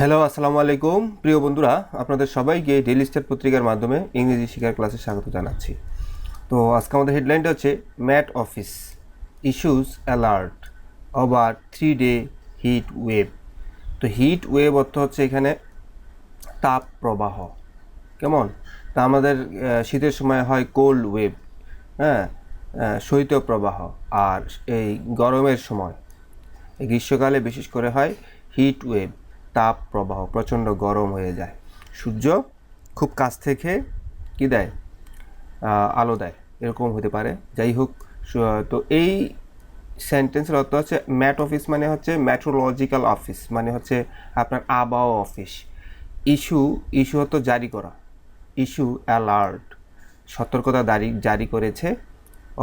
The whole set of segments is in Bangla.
হ্যালো আসসালামু আলাইকুম। প্রিয় বন্ধুরা, আপনাদের সবাইকে ডেইলি স্টার পত্রিকার মাধ্যমে ইংরেজি শিক্ষার ক্লাসে স্বাগত জানাচ্ছি। তো আজকে আমাদের হেডলাইনটা হচ্ছে Met office issues alert over three day heat wave তো হিট ওয়েভ অর্থ হচ্ছে এখানে তাপ প্রবাহ। কেমন? তা আমাদের শীতের সময় হয় কোল্ড ওয়েভ হ্যাঁ? শৈত্য প্রবাহ আর এই গরমের সময় গ্রীষ্মকালে বিশেষ করে হয় হিট ওয়েভ তাপ প্রবাহ প্রচণ্ড গরম হয়ে যায়। সূর্য খুব কাছ থেকে কি দেয়? আলো দেয়। এরকম হতে পারে। যাই হোক তো এই সেন্টেন্সের অর্থ হচ্ছে ম্যাট অফিস মানে হচ্ছে ম্যাট্রোলজিক্যাল অফিস মানে হচ্ছে আপনার আবহাওয়া অফিস ইস্যু ইস্যু হতো জারি করা। ইস্যু অ্যালার্ট সতর্কতা জারি জারি করেছে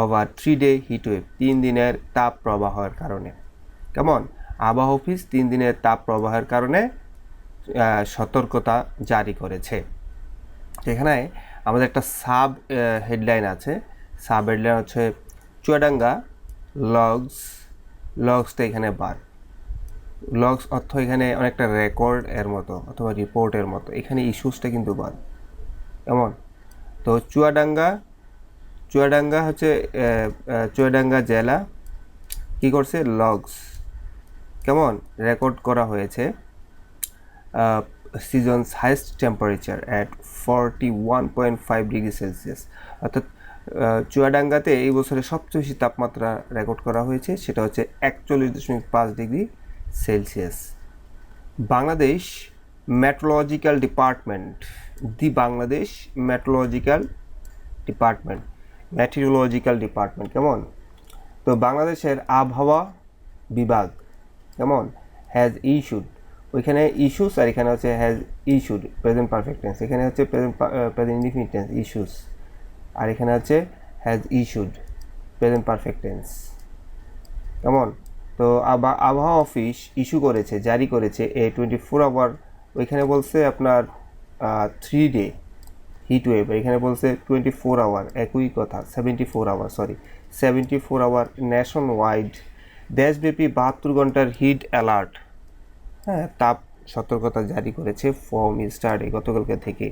ওভার থ্রি ডে হিটওয়েভ তিন দিনের তাপ প্রবাহের কারণে। কেমন? আবহাওয়া অফিস তিন দিনের তাপ প্রবাহের কারণে সতর্কতা জারি করেছে। এখানে আমাদের একটা সাব হেডলাইন আছে। সাব হেডলাইন হচ্ছে, চুয়াডাঙ্গা লগস লগসটা এখানে বাদ লগস অর্থ এখানে অনেকটা রেকর্ড এর মতো অথবা রিপোর্টের মতো। এখানে ইস্যুসটা কিন্তু বাদ এমন তো চুয়াডাঙ্গা চুয়াডাঙ্গা হচ্ছে চুয়াডাঙ্গা জেলা কি করছে? লগস কেমন? রেকর্ড করা হয়েছে season's highest temperature at forty one point five degree Celsius অর্থাৎ চুয়াডাঙ্গাতে এই বছরে সবচেয়ে বেশি তাপমাত্রা রেকর্ড করা হয়েছে, সেটা হচ্ছে একচল্লিশ দশমিক পাঁচ degree Celsius Bangladesh meteorological department the Bangladesh meteorological department meteorological department কেমন? তো বাংলাদেশের আবহাওয়া বিভাগ কেমন হ্যাজ ইস্যুড ওইখানে ইস্যুস আর এখানে হচ্ছে has issued present perfect tense এখানে হচ্ছে present present indefinite tense issues আর এখানে হচ্ছে has issued present perfect tense কেমন তো আবা- আবহাওয়া অফিস ইস্যু করেছে, জারি করেছে এ টোয়েন্টি ফোর আওয়ার ওইখানে বলছে আপনার থ্রি ডে হিট ওয়েভ এখানে বলছে টোয়েন্টি ফোর আওয়ার একই কথা seventy four hour sorry seventy four hour nationwide দেশব্যাপী বাহাত্তর ঘণ্টার হিট অ্যালার্ট। হ্যাঁ। তাপ সতর্কতা জারি করেছে ফর্ম স্টার্ট গতকালকে থেকে।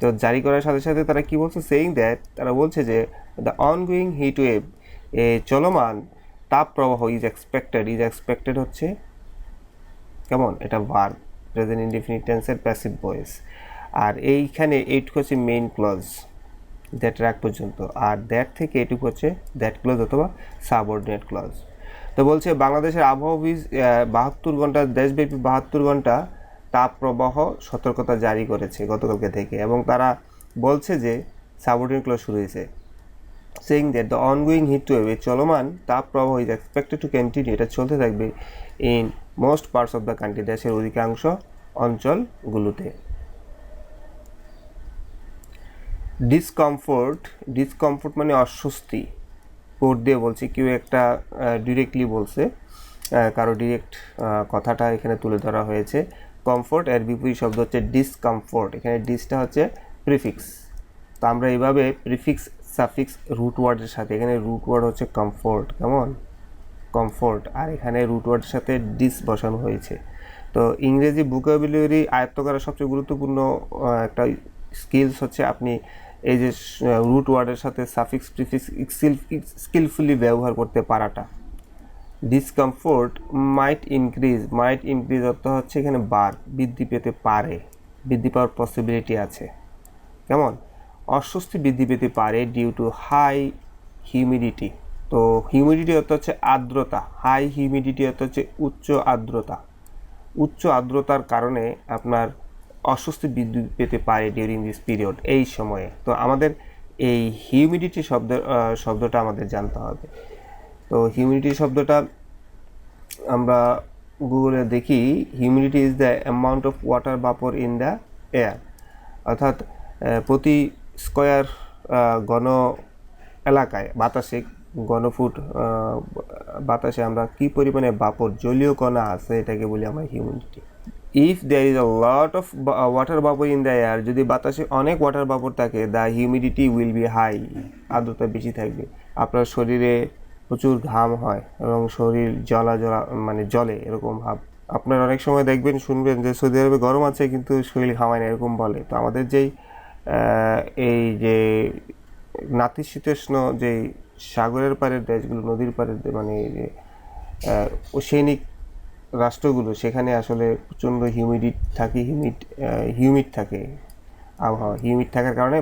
তো জারি করার সাথে সাথে তারা কি বলছে? সেইং দ্যাট তারা বলছে যে দ্য অনগোয়িং হিট ওয়েভ এ চলমান তাপ প্রবাহ ইজ এক্সপেক্টেড ইজ এক্সপেক্টেড হচ্ছে কেমন? এটা ভার প্রেজেন্ট ইনডিফিনিট টেন্সের প্যাসিভ ভয়েস আর এইখানে এইটুকু হচ্ছে মেইন ক্লজ দ্যাট রাগ পর্যন্ত। আর দ্যাট থেকে এটুকু হচ্ছে দ্যাট ক্লজ অথবা সাবঅর্ডিনেট ক্লজ তো বলছে, বাংলাদেশের আবহাওয়া অফিস বাহাত্তর ঘণ্টা, দেশব্যাপী বাহাত্তর ঘণ্টা তাপ প্রবাহ সতর্কতা জারি করেছে গতকালকে থেকে এবং তারা বলছে যে সাবর্ডিন ক্লজ শুরু হয়েছে। Saying that the ongoing heat wave চলমান তাপ প্রবাহ ইজ এক্সপেক্টেড টু কন্টিনিউ এটা চলতে থাকবে in most parts of the country দেশের অধিকাংশ অঞ্চলগুলোতে। ডিসকমফোর্ট ডিসকমফোর্ট মানে অস্বস্তি। কোড দিয়ে বলছে, কেউ একটা ডিরেক্টলি বলছে কারও ডিরেক্ট কথাটা এখানে তুলে ধরা হয়েছে। কমফোর্ট এর বিপরীত শব্দ হচ্ছে ডিসকমফোর্ট এখানে ডিসটা হচ্ছে প্রিফিক্স তো আমরা এইভাবে প্রিফিক্স সাফিক্স রুট ওয়ার্ডের সাথে, এখানে রুট ওয়ার্ড হচ্ছে কমফোর্ট কেমন? কমফোর্ট আর এখানে রুট ওয়ার্ডের সাথে ডিস বসানো হয়েছে। তো ইংরেজি ভোকাবুলারি আয়ত্ত করা সবচেয়ে গুরুত্বপূর্ণ একটা স্কিলস হচ্ছে আপনি এই যে রুট ওয়ার্ডের সাথে সাফিক্স প্রিফিক্স স্কিলফুলি ব্যবহার করতে পারাটা। Discomfort might increase might increase অর্থ হচ্ছে এখানে বার, বৃদ্ধি পেতে পারে, বৃদ্ধি পাওয়ার পসিবিলিটি আছে। কেমন? অস্বস্তি বৃদ্ধি পেতে পারে ডিউ টু হাই হিউমিডিটি তো হিউমিডিটি অর্থ হচ্ছে আর্দ্রতা হাই হিউমিডিটি অর্থ হচ্ছে উচ্চ আর্দ্রতা। উচ্চ আর্দ্রতার কারণে আপনার অস্বস্তি বিদ্যুৎ পেতে পারে ডিউরিং দিস পিরিয়ড এই সময়ে। তো আমাদের এই হিউমিডিটি শব্দ শব্দটা আমাদের জানতে হবে। তো হিউমিডিটি শব্দটা আমরা গুগলে দেখি humidity is the amount of water vapour in the air অর্থাৎ প্রতি স্কোয়ার ঘন এলাকায়, বাতাসে ঘনফুট বাতাসে আমরা কি পরিমাণে বাপর জলীয় কণা আছে এটাকে বলি আমরা humidity if there is a lot of water vapour in the air যদি বাতাসে অনেক ওয়াটার বাপর থাকে the humidity will be high আর্দ্রতা বেশি থাকবে। আপনার শরীরে প্রচুর ঘাম হয় এবং শরীর জলা জলা মানে জলে এরকম ভাব। আপনার অনেক সময় দেখবেন, শুনবেন যে সৌদি আরবে গরম আছে কিন্তু শরীর ঘামায় না, এরকম বলে। তো আমাদের যেই এই যে নাতিশীতোষ্ণ যেই সাগরের পাড়ের দেশগুলো, নদীর পাড়ের মানে ওশেনিক রাষ্ট্রগুলো, সেখানে আসলে প্রচণ্ড হিউমিডিট থাকে হিউমিড হিউমিড থাকে আবহাওয়া। হিউমিড থাকার কারণে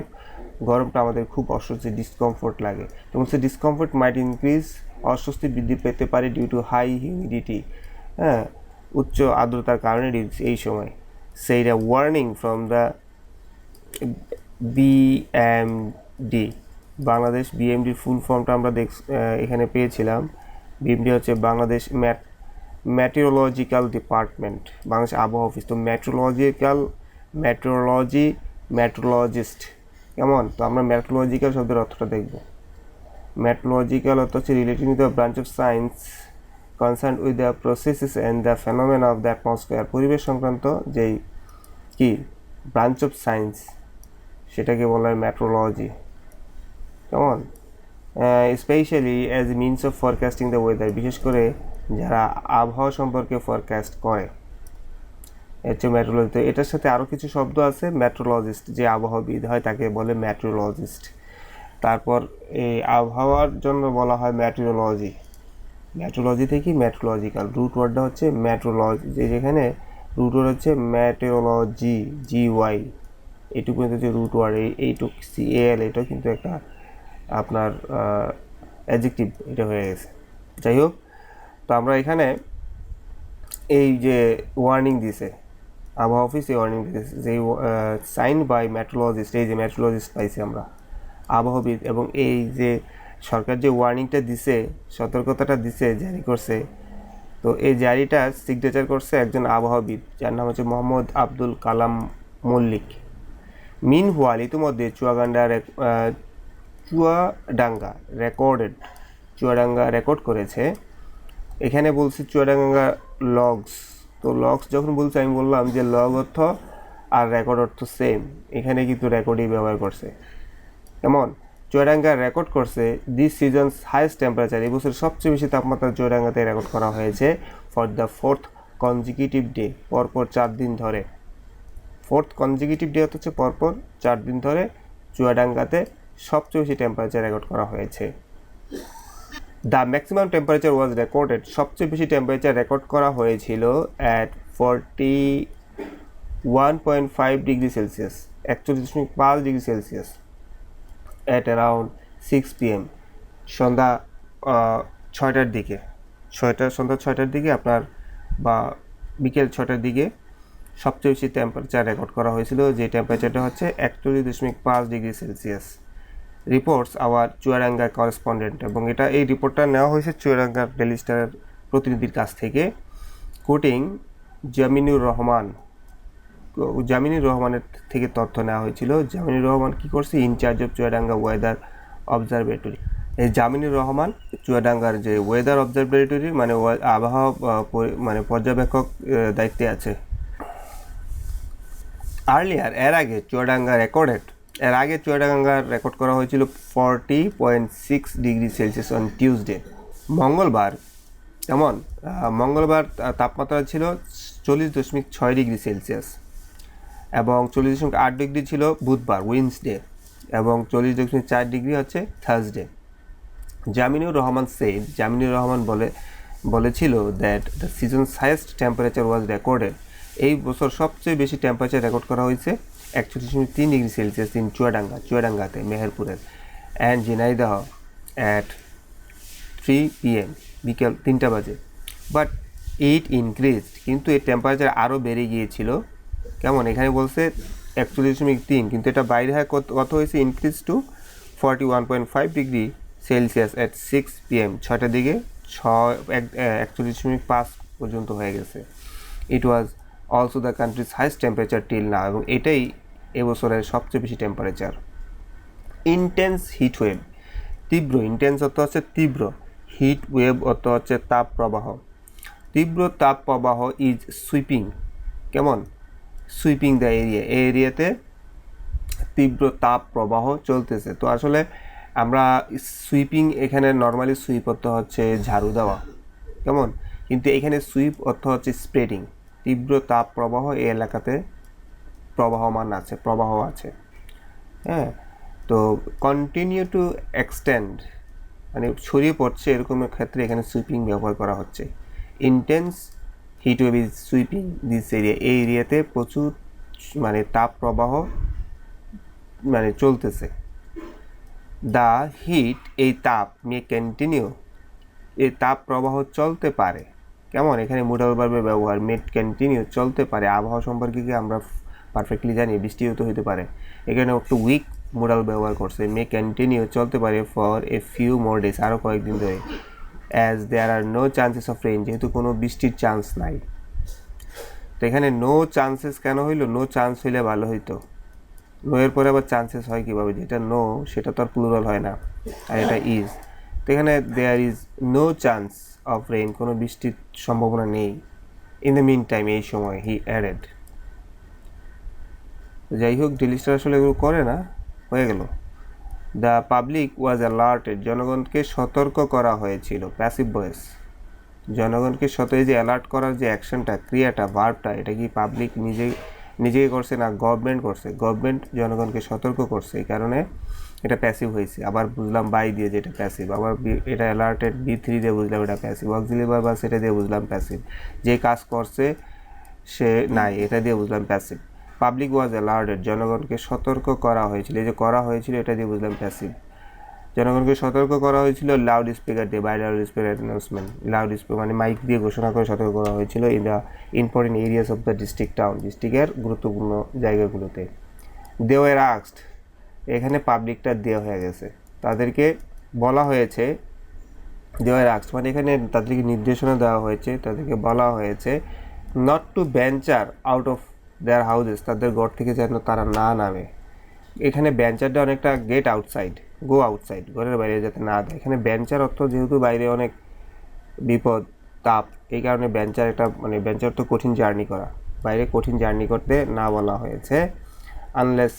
গরমটা আমাদের খুব অস্বস্তি ডিসকমফোর্ট লাগে। তো সে ডিসকমফোর্ট মাইট ইনক্রিজ অস্বস্তি বৃদ্ধি পেতে পারে ডিউ টু হাই হিউমিডিটি হ্যাঁ উচ্চ আর্দ্রতার কারণে এই সময়। সেইটা warning from the BMD Bangladesh বিএমডির full ফর্মটা আমরা দেখ এখানে পেয়েছিলাম। বিএমডি হচ্ছে Bangladesh met meteorological department Bangladesh আবহাওয়া অফিস তো মেট্রোলজিক্যাল মেট্রোলজি মেট্রোলজিস্ট কেমন? তো আমরা মেট্রোলজিক্যাল শব্দের অর্থটা দেখব। মেট্রোলজিক্যাল অর্থ হচ্ছে relating the branch of science concern with the processes and the phenomena of the atmosphere পরিবেশ সংক্রান্ত যেই কি? ব্রাঞ্চ অফ সায়েন্স সেটাকে বলা হয় মেট্রোলজি কেমন? Specially as means of forecasting the weather বিশেষ করে যারা আবহাওয়া সম্পর্কে ফরকাস্ট করে। হচ্ছে মেট্রোলজি তো এটার সাথে আরও কিছু শব্দ আছে মেট্রোলজিস্ট যে আবহাওয়াবিদ হয় তাকে বলে মেট্রোলজিস্ট তারপর এই আবহাওয়ার জন্য বলা হয় ম্যাট্রোলজি ম্যাট্রোলজি থেকে ম্যাট্রোলজিক্যাল রুট ওয়ার্ডটা হচ্ছে ম্যাট্রোলজি যে যেখানে রুট ওয়ার্ড হচ্ছে মেটেরোলজি জি ওয়াই এইটুকু কিন্তু হচ্ছে রুট ওয়ার্ড এই, এইটুক সি এল এটাও কিন্তু একটা আপনার অ্যাডজেক্টিভ এটা হয়ে গেছে। যাই হোক তো আমরা এখানে এই যে ওয়ার্নিং দিছে, আবহাওয়া অফিস এই ওয়ার্নিং দিতেছে যে সাইন বাই মেট্রোলজিস্ট এই যে মেট্রোলজিস্ট পাইছি আমরা, আবহাওয়াবিদ, এবং এই যে সরকার যে ওয়ার্নিংটা দিছে, সতর্কতাটা দিছে, জারি করছে, তো এই জারিটা সিগনেচার করছে একজন আবহাওয়াবিদ, যার নাম হচ্ছে মোহাম্মদ আব্দুল কালাম মল্লিক। মিন হোয়াল ইতিমধ্যে চুয়াগান্ডা চুয়াডাঙ্গা রেকর্ডেড চুয়াডাঙ্গা রেকর্ড করেছে এখানে বলছি চুয়াডাঙ্গা লগস তো লগস যখন বলছি, আমি বললাম যে লগ অর্থ আর রেকর্ড অর্থ সেম এখানে কিন্তু রেকর্ডই ব্যবহার করছে। কেমন? চুয়াডাঙ্গা রেকর্ড করছে দিস সিজনস হাইয়েস্ট টেম্পারেচার এই বছর সবচেয়ে বেশি তাপমাত্রা চুয়াডাঙ্গাতে রেকর্ড করা হয়েছে for the fourth consecutive day পরপর চার দিন ধরে। ফোর্থ কনজিকিউটিভ ডে হচ্ছে পরপর চার দিন ধরে চুয়াডাঙ্গাতে সবচেয়ে বেশি টেম্পারেচার রেকর্ড করা হয়েছে। The maximum temperature was recorded সবচেয়ে বেশি টেম্পারেচার রেকর্ড করা হয়েছিল at forty one point five degree Celsius একচল্লিশ দশমিক পাঁচ degree Celsius at around six PM সন্ধ্যা ছয়টার দিকে। ছয়টা, সন্ধ্যা ছয়টার দিকে আপনার বা বিকেল ছয়টার দিকে সবচেয়ে বেশি টেম্পারেচার রেকর্ড করা হয়েছিল, যে টেম্পারেচারটা হচ্ছে একচল্লিশ দশমিক পাঁচ degree Celsius reports our Chuadanga correspondent এবং এটা এই রিপোর্টটা নেওয়া হয়েছে চুয়াডাঙ্গার ডেলি স্টারের প্রতিনিধির কাছ থেকে। কোটিং জামিনুর রহমান জামিনুর রহমানের থেকে তথ্য নেওয়া হয়েছিল। জামিনুর রহমান কি করছে? In charge of Chuadanga weather observatory এই জামিনুর রহমান চুয়াডাঙ্গার যে ওয়েদার অবজারভেটরি মানে ওয়া- আবহাওয়া মানে পর্যবেক্ষক দায়িত্বে আছে। আর্লিয়ার এর আগে চুয়াডাঙ্গা রেকর্ডেড এর আগে চুয়াডাঙ্গার রেকর্ড করা হয়েছিল forty point six degree Celsius on Tuesday. মঙ্গলবার, কেমন? মঙ্গলবার তাপমাত্রা ছিল চল্লিশ দশমিক ছয় ডিগ্রি সেলসিয়াস এবং চল্লিশ দশমিক আট ডিগ্রি ছিল বুধবার, উইন্সডে এবং চল্লিশ দশমিক চার ডিগ্রি হচ্ছে থার্সডে। জামিনুর রহমান সেইড জামিনুর রহমান বলে, বলেছিল that the season's highest temperature was recorded এই বছর সবচেয়ে বেশি টেম্পারেচার রেকর্ড করা হয়েছে একচল্লিশ দশমিক তিন ডিগ্রি সেলসিয়াস ইন চুয়াডাঙ্গা, চুয়াডাঙ্গাতে মেহেরপুরের and Jhenaidah at three PM বিকেল তিনটা বাজে। বাট এইট ইনক্রিজড কিন্তু এই টেম্পারেচার আরও বেড়ে গিয়েছিল। কেমন? এখানে বলছে একচল্লিশ দশমিক তিন, কিন্তু এটা বাইরে হয় কত কত হয়েছে? Increase to forty one point five degree Celsius at six PM ছটার দিকে এক- একচল্লিশ দশমিক পাঁচ পর্যন্ত হয়ে গেছে। It was also the country's highest temperature till না এবং এটাই এবছরের সবচেয়ে বেশি টেম্পারেচার ইন্টেন্স হিট ওয়েভ তীব্র ইন্টেন্স অর্থ হচ্ছে তীব্র। হিট ওয়েভ অর্থ হচ্ছে তাপ প্রবাহ। তীব্র তাপ প্রবাহ ইজ সুইপিং কেমন? সুইপিং দ্য এরিয়া এই এরিয়াতে তীব্র তাপ প্রবাহ চলতেছে। তো আসলে আমরা সুইপিং এখানে নর্মালি সুইপ অর্থ হচ্ছে ঝাড়ু দেওয়া, কেমন? কিন্তু এখানে সুইপ অর্থ হচ্ছে স্প্রেডিং তীব্র তাপ প্রবাহ এই এলাকাতে প্রবাহমান আছে, প্রবাহ আছে। হ্যাঁ তো কন্টিনিউ টু এক্সটেন্ড মানে ছড়িয়ে পড়ছে এরকম ক্ষেত্রে এখানে সুইপিং ব্যবহার করা হচ্ছে। Intense heat wave is sweeping this area এই এরিয়াতে প্রচুর মানে তাপ প্রবাহ মানে চলতেছে। দ্য হিট এই তাপ মে কন্টিনিউ এই তাপ প্রবাহ চলতে পারে। কেমন? এখানে মুডাল বার্বের ব্যবহার, মেট কন্টিনিউ চলতে পারে। আবহাওয়া সম্পর্কে কি আমরা পারফেক্টলি জানি? বৃষ্টিও তো হতে পারে। এখানে একটু উইক মোডাল ব্যবহার করছে। মে কন্টিনিউ চলতে পারে for a few more days আরও কয়েকদিন ধরে। As there are no chances of rain যেহেতু কোনো বৃষ্টির চান্স নাই। তো এখানে নো চান্সেস কেন হইল? নো চান্স হইলে ভালো হইতো। নো এর পরে আবার চান্সেস হয় কীভাবে? যেটা নো সেটা তো আর প্লুরাল হয় না। আর এটা ইজ তো এখানে there is no chance of rain কোনো বৃষ্টির সম্ভাবনা নেই। ইন দ্য মিন টাইম এই সময় হি অ্যাডেড যাই হোক ডেলিস্টার আসলে এগুলো করে না, হয়ে গেল। দ্য পাবলিক ওয়াজ অ্যালার্টেড জনগণকে সতর্ক করা হয়েছিল। প্যাসিভ ভয়েস জনগণকে সত, এই যে অ্যালার্ট করার যে অ্যাকশনটা ক্রিয়াটা ভার্বটা এটা কি পাবলিক নিজে নিজেই করছে না গভর্নমেন্ট করছে। গভর্নমেন্ট জনগণকে সতর্ক করছে, এই কারণে এটা প্যাসিভ হয়েছে। আবার বুঝলাম বাই দিয়ে যেটা প্যাসিভ আবার এটা অ্যালার্টেড বি থ্রি দিয়ে বুঝলাম এটা প্যাসিভ অক্সিলি বা সেটা দিয়ে বুঝলাম প্যাসিভ যে কাজ করছে, সে নাই, এটা দিয়ে বুঝলাম প্যাসিভ পাবলিক ওয়াজ অ্যালার্টেড জনগণকে সতর্ক করা হয়েছিল, এই যে করা হয়েছিল, এটা দিয়ে বুঝলাম প্যাসিভ জনগণকে সতর্ক করা হয়েছিল। লাউড স্পিকার দিয়ে by loudspeaker announcement loudspeaker মানে মাইক দিয়ে ঘোষণা করে সতর্ক করা হয়েছিল in the important areas of the district town ডিস্ট্রিক্টের গুরুত্বপূর্ণ জায়গাগুলোতে। দেওয়ার আক্সড এখানে পাবলিকটা দেওয়া হয়ে গেছে। তাদেরকে বলা হয়েছে দেওয়ার আক্স মানে এখানে তাদেরকে নির্দেশনা দেওয়া হয়েছে, তাদেরকে বলা হয়েছে not to venture out of their houses তাদের ঘর থেকে যেন তারা না নামে। এখানে বেঞ্চারটা অনেকটা গেট আউটসাইড গো আউটসাইড ঘরের বাইরে যাতে না দেয় এখানে বেঞ্চার অর্থ যেহেতু বাইরে অনেক বিপদ, তাপ, এই কারণে বেঞ্চার একটা মানে বেঞ্চার তো কঠিন জার্নি করা। বাইরে কঠিন জার্নি করতে না বলা হয়েছে আনলেস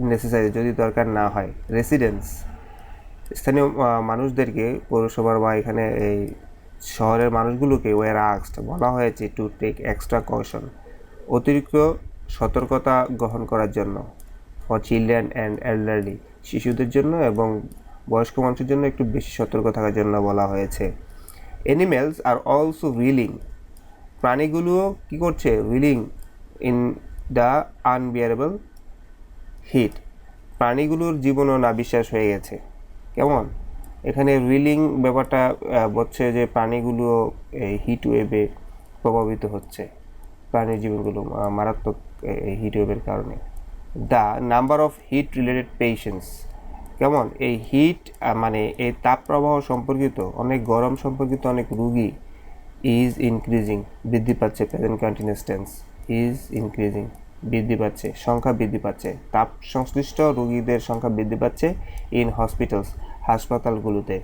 নেসেসারি যদি দরকার না হয়। রেসিডেন্স স্থানীয় মানুষদেরকে পৌরসভার বা এখানে এই শহরের মানুষগুলোকে ওয়ার আক্সড বলা হয়েছে টু টেক এক্সট্রা কশন অতিরিক্ত সতর্কতা গ্রহণ করার জন্য ফর চিলড্রেন অ্যান্ড এল্ডারলি শিশুদের জন্য এবং বয়স্ক মানুষের জন্য একটু বেশি সতর্ক থাকার জন্য বলা হয়েছে। অ্যানিমেলস আর অলসো উইলিং প্রাণীগুলোও কী করছে? Willing in the unbearable heat প্রাণীগুলোর জীবনও না বিশ্বাস হয়ে গেছে। কেমন? এখানে রিলিং ব্যাপারটা বলছে যে প্রাণীগুলো এই হিট ওয়েভে প্রভাবিত হচ্ছে। প্রাণীর জীবনগুলো মারাত্মক হিট ওয়েভের কারণে। The number of heat related patients কেমন? এই হিট মানে এই তাপপ্রবাহ সম্পর্কিত, অনেক গরম সম্পর্কিত অনেক রুগী ইজ ইনক্রিজিং বৃদ্ধি পাচ্ছে present continuous tense is increasing বৃদ্ধি পাচ্ছে, সংখ্যা বৃদ্ধি পাচ্ছে তাপ সংশ্লিষ্ট রোগীদের সংখ্যা বৃদ্ধি পাচ্ছে ইন হসপিটালস হাসপাতালগুলোতে।